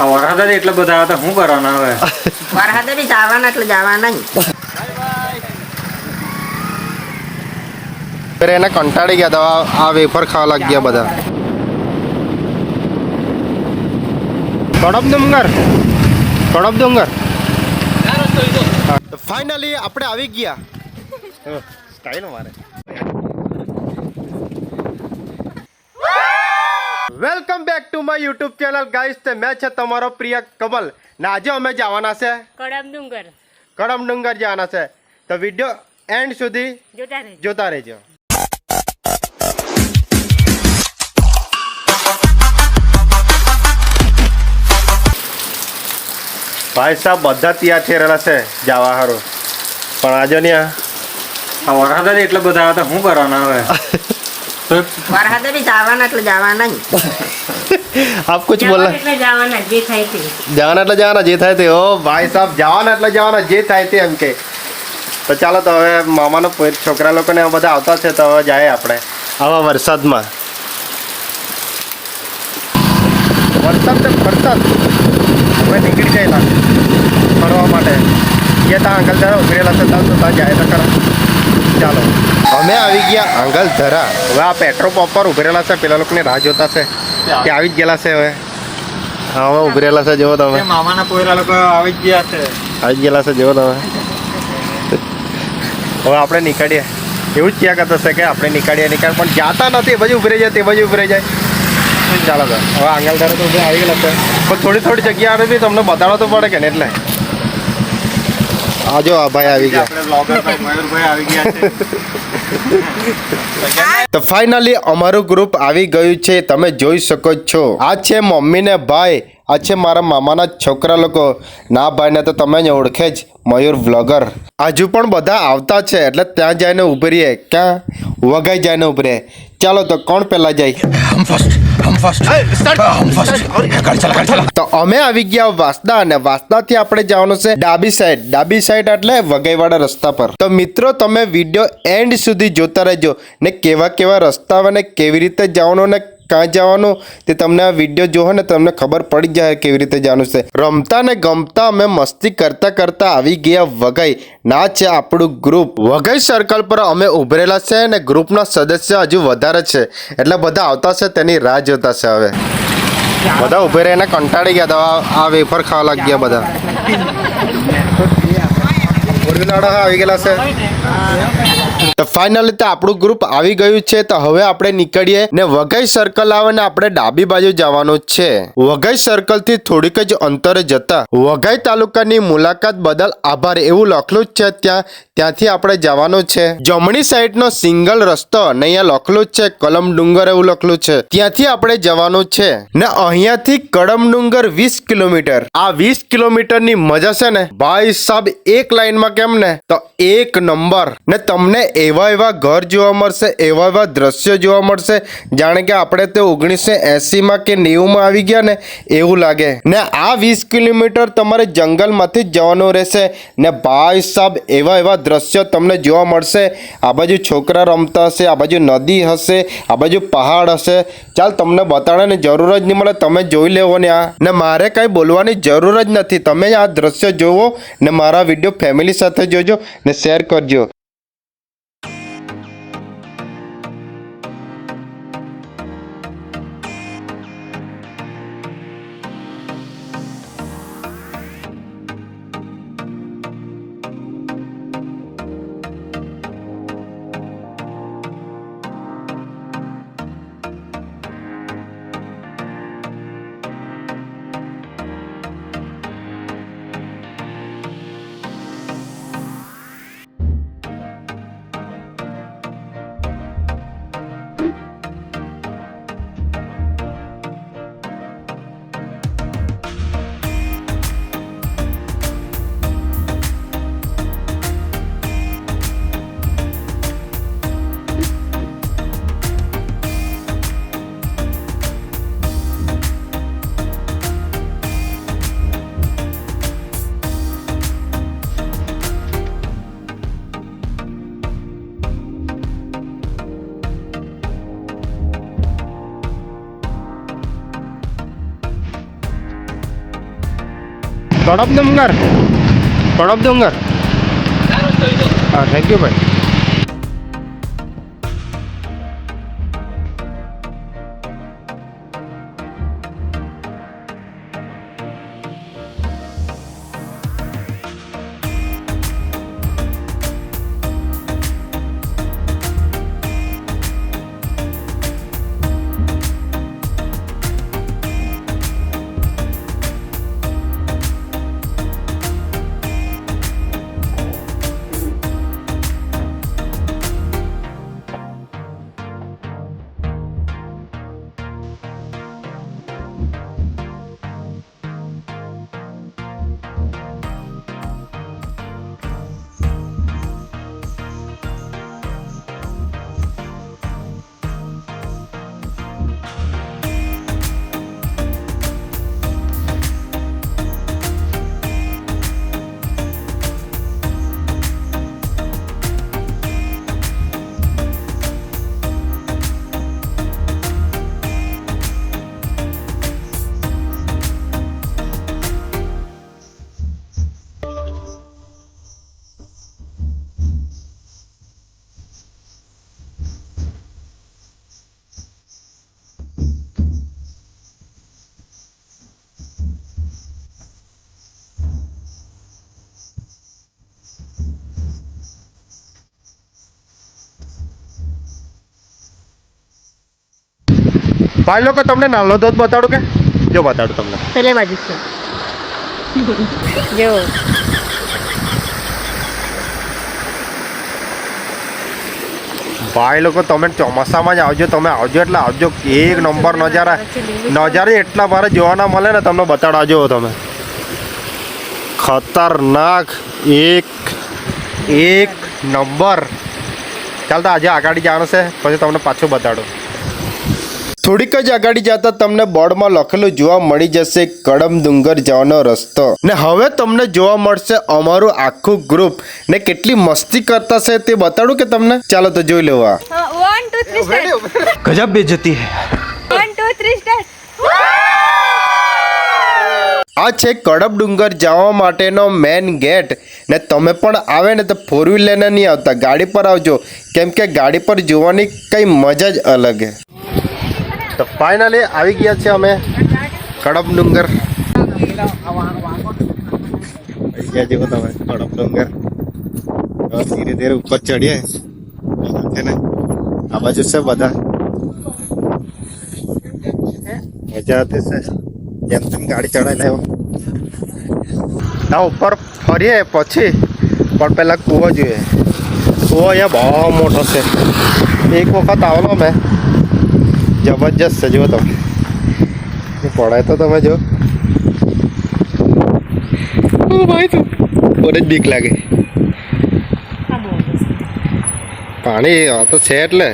આ વરસાદ જ એટલા બધા હતા શું કરવાના હવે? વરસાદ બી જવાના એટલે જવાના નહીં ફેર એને કંટાળી ગયા હતા. આ- આ વેફર ખાવા લાગી ગયા બધા. કડપ ડુંગર. કડપ ડુંગર. ફાઇનલી આપણે આવી ગયા. સ્ટાઇલ મારે welcome back to my YouTube channel guys તે મેં છે તમારો પ્રિય કમલ. ને આજે અમે જવાના છે કડમ ડુંગર. કડમ ડુંગર જવાના છે. તો વીડિયો એન્ડ સુધી જોતા રહેજો. જોતા રહેજો. ભાઈ સાહેબ બધા તૈયાર થઈ રહેલા છે. જવા હારું. પણ આજે આ વરસાદ એટલા બધા હતા શું કરવાના હવે? તો બી જવાના એટલે જવાના આપ કુછ બોલા. એટલે જવાના જે થાય તે. જવાના એટલે જવાના જે થાય તે. ઓ ભાઈ સાહેબ જવાના એટલે જવાના જે થાય તે એમ કે. તો ચાલો તો હવે મામાનો છોકરા લોકોને બધા આવતા છે તો હવે જાય આપણે આવા વરસાદમાં. વરસાદ તો વરસાદ હવે નીકળી જાય ફરવા માટે. જે ત્યાં અંકલ ધરા ઉભરેલા છે ત્યાં તો ત્યાં જાય તો ખરા. ચાલો. અમે આવી ગયા આંગલ ધરા. હવે આ પેટ્રોલ પંપ પર ઉભરેલા છે પેલા લોકોને રાહ જોતા છે કે આવી જ ગયેલા છે હવે. હા હવે ઉભરેલા છે જેવો તમે. મામાના પોયરા લોકો આવી જ ગયા છે. આવી જ ગયેલા છે જેવો તમે. હવે આપણે નીકળીએ. એવું જ ક્યાં કરતા છે કે આપણે નીકળીએ નીકળ પણ જાતા નથી એ બાજુ ઉભરી જાય તે બાજુ ઉભરી જાય. ચાલો હવે આંગલ ધરા તો ઉભરે આવી ગયેલા છે. પણ થોડી થોડી જગ્યા આવે બી તમને બતાડવા તો પડે કે ને એટલે. આ જો આ ભાઈ આવી ગયા. આપણે બ્લોગર ભાઈ મયુરભાઈ આવી ગયા છે. તો ફાઇનલી અમારું ગ્રુપ આવી ગયું છે તમે જોઈ શકો છો. આ છે મમ્મી ને ભાઈ આ છે મારા મામાના છોકરા લોકો. ના ભાઈને તો તમે જ ઓળખે જ મયુર વ્લોગર હજુ પણ બધા આવતા છે એટલે ત્યાં જઈને ઉભરીએ ક્યાં? વગાઈ જઈને ઉભરીએ ચાલો તો કોણ પહેલા જાય? તો અમે આવી ગયા વાસદા અને વાસદાથી આપણે જવાનું છે ડાબી સાઈડ ડાબી સાઈડ એટલે વગાઈવાળા રસ્તા પર. તો મિત્રો તમે વીડિયો એન્ડ સુધી જોતા રહેજો ને કેવા કેવા રસ્તા અને કેવી રીતે જવાનું ને ક્યાં જવાનું? તે તમને આ વીડિયો જોવો ને તમને ખબર પડી જાય કેવી રીતે જવાનું છે. રમતા ને ગમતા અમે મસ્તી કરતા કરતા આવી ગયા વગાઈ ના છે આપણું ગ્રુપ વગાઈ સર્કલ પર અમે ઉભરેલા છે અને ગ્રુપના સદસ્ય હજુ વધારે છે. એટલે બધા આવતા છે, તેની રાહ જોતા છે હવે. બધા ઉભે રહીને કંટાળી ગયા હતા. આ- વેફર ખાવા લાગ્યા ગયા બધા. છે તો આપણું ગ્રુપ આવી ગયું છે, તો હવે આપણે નીકળીએ ને વઘઈ સર્કલ આવે ને આપણે ડાબી બાજુ જવાનું છે. વઘઈ સર્કલથી થોડીક જ અંતરે જતા વઘઈ તાલુકાની મુલાકાત બદલ આભાર. એવું લખલું જ છે ત્યાં, ત્યાંથી આપણે જવાનું છે. જમણી સાઈડ નો સિંગલ રસ્તો ને અહીંયા લખલું છે, કલમ ડુંગર એવું લખલું છે. ત્યાંથી આપણે જવાનું છે. ને અહીંયાથી કડમ ડુંગર વીસ કિલોમીટર. આ વીસ કિલોમીટરની મજા છે ને? ભાઈ સાહેબ, એક લાઈનમાં કેમ ને તો એક નંબર. ને તમને એવા એવા ઘર જોવા મળશે, એવા એવા દ્રશ્યો જોવા મળશે, જાણે કે આપણે તે ઓગણીસો એસીમાં કે નેવુંમાં આવી ગયા ને, એવું લાગે. ને આ વીસ કિલોમીટર તમારે જંગલમાંથી જ જવાનું રહેશે. ને ભાઈ સાહેબ એવા એવા દ્રશ્યો તમને જોવા મળશે. આ બાજુ છોકરા રમતા હશે, આ બાજુ નદી હશે, આ બાજુ પહાડ હશે. ચાલ, તમને બતાડવાની જરૂર જ નહીં મળે, તમે જોઈ લેવો ને આ. ને મારે કાંઈ બોલવાની જરૂર જ નથી. તમે આ દ્રશ્ય જોવો ને મારા વીડિયો ફેમિલી સાથે જોજો ને શેર કરજો. કડપ ડુંગર કડપ ડુંગર હા થેન્ક યુ ભાઈ ભાઈ લોકો તમને નાનો ધોધ બતાડું કે? જો બતાડું તમને. પેલે બાજુ છે. જો. ભાઈ લોકો તમે ચોમાસામાં જ આવજો તમે આવજો એટલે આવજો. એક નંબર નજારા. નજારા એટલા મારે જોવાના મળે ને તમને બતાડાજો તમે. ખતરનાક એક એક નંબર. ચાલ તો આજે આગળ જવાનું છે પછી તમને પાછું બતાડું. થોડીક જ આગાડી જતા તમને બોર્ડમાં લખેલું જોવા મળી જશે કડમ ડુંગર જવાનો રસ્તો. ને હવે તમને જોવા મળશે અમારું આખું ગ્રુપ ને કેટલી મસ્તી કરતા છે તે બતાડું કે તમને? ચાલો તો જોઈ લેવા. ગજબ બેજતી આ છે કડબ ડુંગર જવા માટેનો મેન ગેટ ને તમે પણ આવે ને તો ફોર વ્હીલરને નહીં આવતા. ગાડી પર આવજો. કેમ કે ગાડી પર જોવાની કંઈ મજા જ અલગ છે તો ફાઇનલી આવી ગયા છે અમે કડબ ડુંગર આવી ગયા જેવો તમે કડબ ડુંગર હવે ધીરે ધીરે ઉપર ચડીએ છે ને આ બાજુ છે બધા મજા આવતી છે જેમ તેમ ગાડી ચડાવી લેવો ના ઉપર ફરીએ પછી પણ પહેલાં કૂવો જોઈએ કૂવો અહીંયા બહુ મોટો છે એક વખત આવેલો મેં જબરજસ્ત છે જુઓ તમે. પડાય તો તમે જો. ભાઈ તું. બહુ જ બીક લાગે. પાણી આ તો છે એટલે.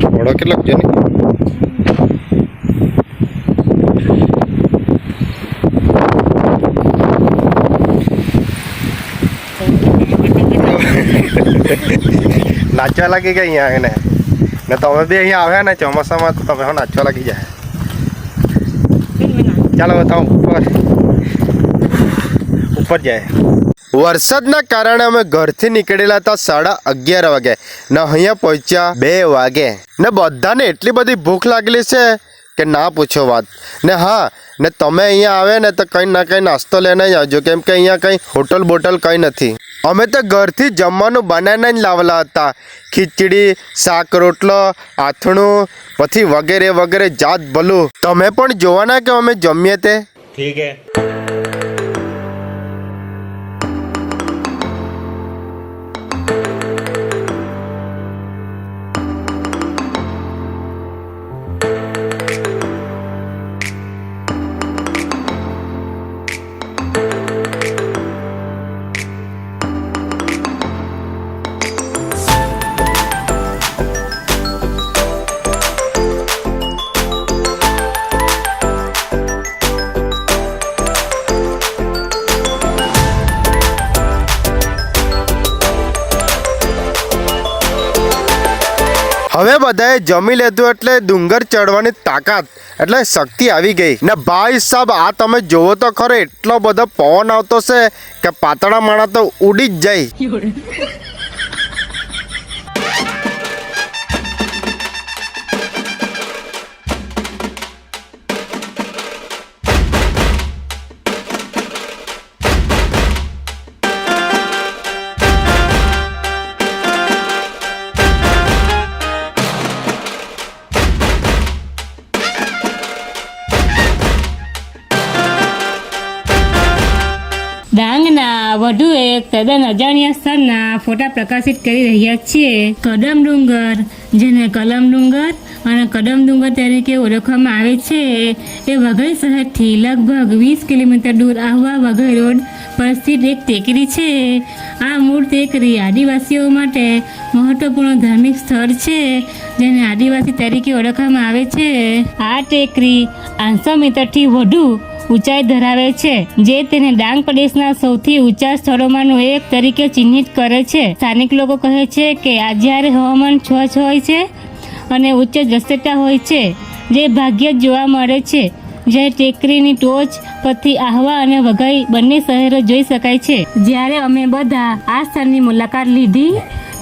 થોડો કેટલો જો ને નાચવા લાગી ગયા અહીંયા એને ને તમે બી અહીંયા આવ્યા ને ચોમાસામાં તો તમે નાચવા લાગી જાય. ચાલો બતાવું ઉપર. ઉપર જાય. વરસાદના કારણે અમે ઘરથી નીકળેલા હતા સાડા અગિયાર વાગે. ને અહીંયા પહોંચ્યા બે વાગે. ને બધાને એટલી બધી ભૂખ લાગેલી છે કે ના પૂછો વાત. ને હા, ને તમે અહીંયા આવે ને તો કંઈ ના કંઈ નાસ્તો લઈને જ આવજો. કેમ કે અહીંયા કંઈ હોટલ બોટલ કંઈ નથી. અમે તો ઘરથી જમવાનું બનાવીને જ લાવેલા હતા. ખીચડી, શાક, રોટલો, આથણું, પછી વગેરે વગેરે જાત ભલું. તમે પણ જોવાના કે અમે જમીએ તે? ઠીક હવે બધાએ જમી લીધું એટલે ડુંગર ચડવાની તાકાત એટલે શક્તિ આવી ગઈ. ને ભાઈ સાહેબ આ તમે જોવો તો ખરો, એટલો બધો પવન આવતો છે કે પાતળા માણા તો ઉડી જ જાય. તદ્દન અજાણ્યા સ્થળના ફોટા પ્રકાશિત કરી રહ્યા છીએ. કદમ ડુંગર, જેને કલમ ડુંગર અને કદમ ડુંગર તરીકે ઓળખવામાં આવે છે, એ વઘઈ શહેરથી લગભગ વીસ કિલોમીટર દૂર આહવા વઘઈ રોડ પર સ્થિત એક ટેકરી છે. આ મૂળ ટેકરી આદિવાસીઓ માટે મહત્વપૂર્ણ ધાર્મિક સ્થળ છે, જેને આદિવાસી તરીકે ઓળખવામાં આવે છે. આ ટેકરી આઠસો મીટરથી વધુ ઊંચાઈ ધરાવે છે, જે તેને ડાંગ પ્રદેશના સૌથી ઊંચા સ્થળોમાંનું એક તરીકે ચિહ્નિત કરે છે. સ્થાનિક લોકો કહે છે કે આ જ્યારે હવામાન સ્વચ્છ હોય છે અને ઉચ્ચ દ્રશ્યતા હોય છે, જે ભાગ્યે જ જોવા મળે છે. જે ટેકરીની ટોચ પરથી આહવા અને વઘઈ બંને શહેરો જોઈ શકાય છે. જ્યારે અમે બધા આ સ્થળની મુલાકાત લીધી,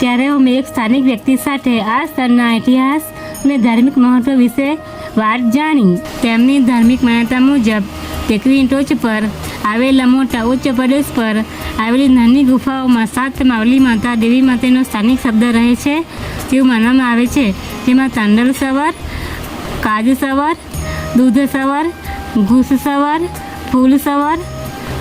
ત્યારે અમે એક સ્થાનિક વ્યક્તિ સાથે આ સ્થળના ઇતિહાસ અને ધાર્મિક મહત્વ વિશે વાત જાણી. તેમની ધાર્મિક માન્યતા મુજબ ટેકરીની ટોચ પર આવેલા મોટા ઉચ્ચ પ્રદેશ પર આવેલી નાની ગુફાઓમાં સાત માવલી માતા દેવી માતાનો સ્થાનિક શબ્દ રહે છે. તેવું માનવામાં આવે છે. જેમાં તાંડલ સવાર, કાજુ સવાર, દૂધ સવાર, ઘૂસ સવાર, ફૂલ સવાર,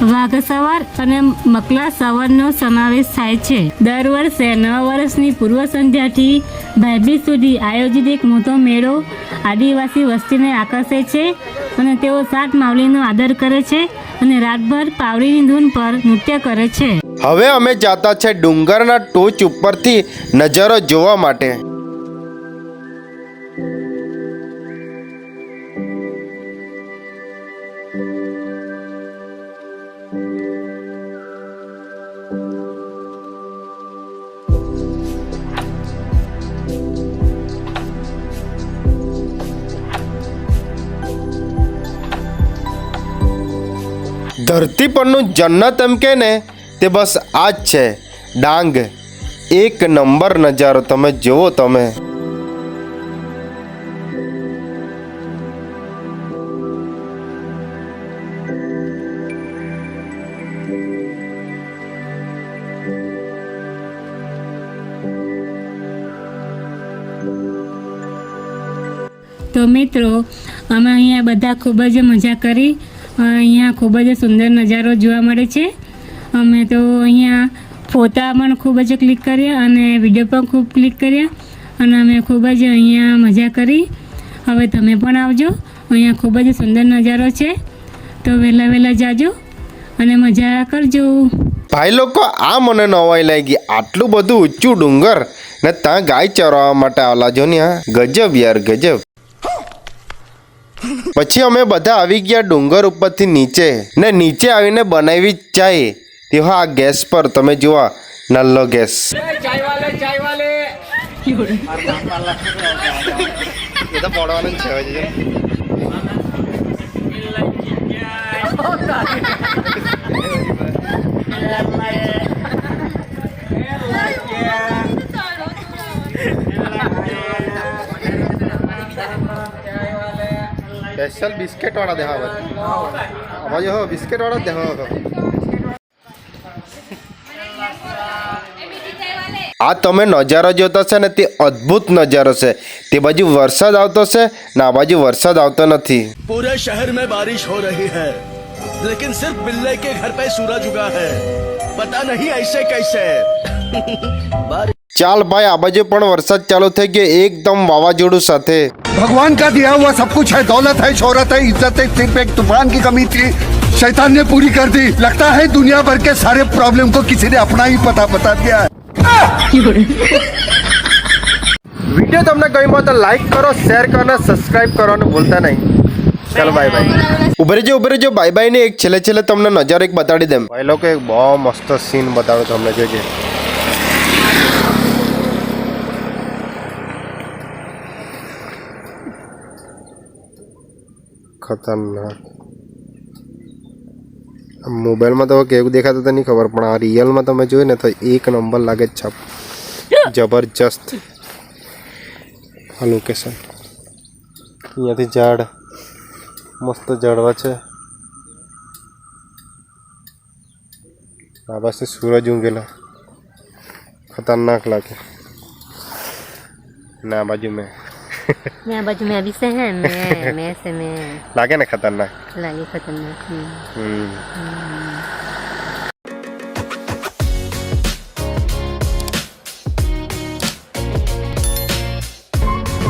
વાઘ સવાર અને મકલા સવારનો સમાવેશ થાય છે. દર વર્ષે નવા વર્ષની પૂર્વ સંધ્યાથી ભાઈબીજ સુધી આયોજિત એક મોટો મેળો આદિવાસી વસ્તીને આકર્ષે છે. અને તેઓ સાત માવલીનો આદર કરે છે અને રાતભર પાવડીની ધૂન પર નૃત્ય કરે છે. હવે અમે જાતા છે ડુંગરના ટોચ ઉપરથી નજારો જોવા માટે. ધરતી પરનું જન્નત એમ કે ને, તે બસ આ જ છે. ડાંગ, એક નંબર નજારો તમે જુઓ તમે. તો મિત્રો, અમે અહીંયા બધા ખૂબ જ મજા કરી. અહીંયા ખૂબ જ સુંદર નજારો જોવા મળે છે. અમે તો અહીંયા ફોટા પણ ખૂબ જ ક્લિક કર્યા અને વીડિયો પણ ખૂબ ક્લિક કર્યા અને અમે ખૂબ જ અહીંયા મજા કરી. હવે તમે પણ આવજો. અહીંયા ખૂબ જ સુંદર નજારો છે. તો વહેલા વહેલા જાજો અને મજા કરજો. ભાઈ લોકો, આ મને નવાઈ લાગી. આટલું બધું ઊંચું ડુંગર ને ત્યાં ગાય ચરવા માટે આવેલા જો ને ગજબ યાર, ગજબ. પછી અમે બધા આવી ગયા ડુંગર ઉપરથી નીચે. ને નીચે આવીને બનાવી જ ચાય. તે હા આ ગેસ પર. તમે જુઓ નલ્લો ગેસ. એ તો પડવાનું છે સ્પેશિયલ બિસ્કેટ વાળા દેખાવ અવાજ હો બિસ્કેટ વાળા દેખાવ આ તમે નજારો જોતો છે ને તે અદ્ભુત નજારો છે તે બાજુ વરસાદ આવતો છે ને આ બાજુ વરસાદ આવતો નથી पूरे शहर में बारिश हो रही है लेकिन सिर्फ बिल्ले के घर पे सूरज उगा है पता नहीं ऐसे कैसे बारिश ચાલ ભાઈ આ બાજુ પણ વરસાદ ચાલુ થઈ ગયો એકદમ વાવાઝોડું સાથે भगवान का दिया हुआ सब कुछ है दौलत है शोहरत है इज्जत है सिर्फ एक तूफान की कमी थी शैतान ने पूरी कर दी लगता है दुनिया भर के सारे प्रॉब्लम को किसी ने अपना ही पता बता दिया है વિડીયો તમને ગમ્યો તો લાઈક કરો શેર કરો અને સબસ્ક્રાઇબ કરવાનું ભૂલતા નહીં ચાલો બાય બાય ઉભરે જો ઉભરે જો બાય બાય ને એક છેલ્લે છેલ્લે તમને નજારો એક બતાડી દેમ ભાઈ લોકો એક બહુ મસ્ત સીન બતાડો તમને જોજે ખતરનાક. મોબાઈલમાં તો કેવું દેખાતું તો નહીં ખબર, પણ આ રિયલમાં તમે જોયું ને તો એક નંબર લાગે છે જબરજસ્ત. આ લોકેશન અહીંયાથી ઝાડ. મસ્ત ઝાડવા છે. આ પાસે સૂરજ ઊંઘેલા. ખતરનાક લાગે. ના બાજુ મેં मैं बाजू में अभी से है मैं मैं से मैं लागे ना खतरनाक लागे खतरनाक हम्म